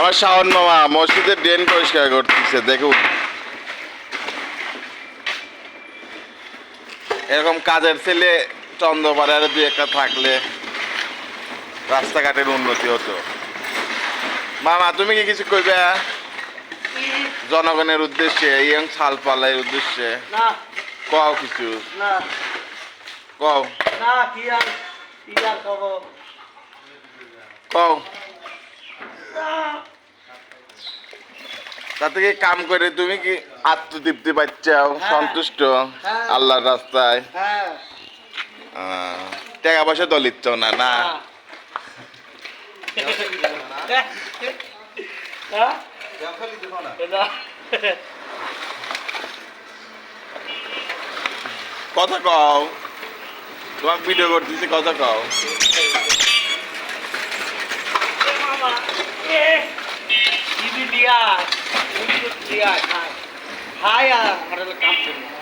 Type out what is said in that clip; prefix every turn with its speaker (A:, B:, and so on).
A: আমার শাওন মামা মসজিদের ড্রেন পরিষ্কার করতেছে দেখুন। এরকম কাজের ছেলে চন্দ্রপাড়ার দুই একটা থাকলে রাস্তাঘাটের উন্নতি হতো। মামা তুমি কি কিছু কইবে? জনগণের উদ্দেশ্যে ইয়ং ছালপালের উদ্দেশ্যে। কও কিছু। কও। কও। তাতে কি কাম করে তুমি কি আত্মতৃপ্তি পাচ্ছাও?
B: হ্যাঁ।
A: সন্তুষ্ট?
B: হ্যাঁ।
A: আল্লাহর রাস্তায়?
B: হ্যাঁ।
A: টাকা পয়সা দলিত না না?
B: না
A: কথা কও। তোমার ভিডিও করতেছি কথা কও।
B: high, high, higher, higher, higher, higher, higher,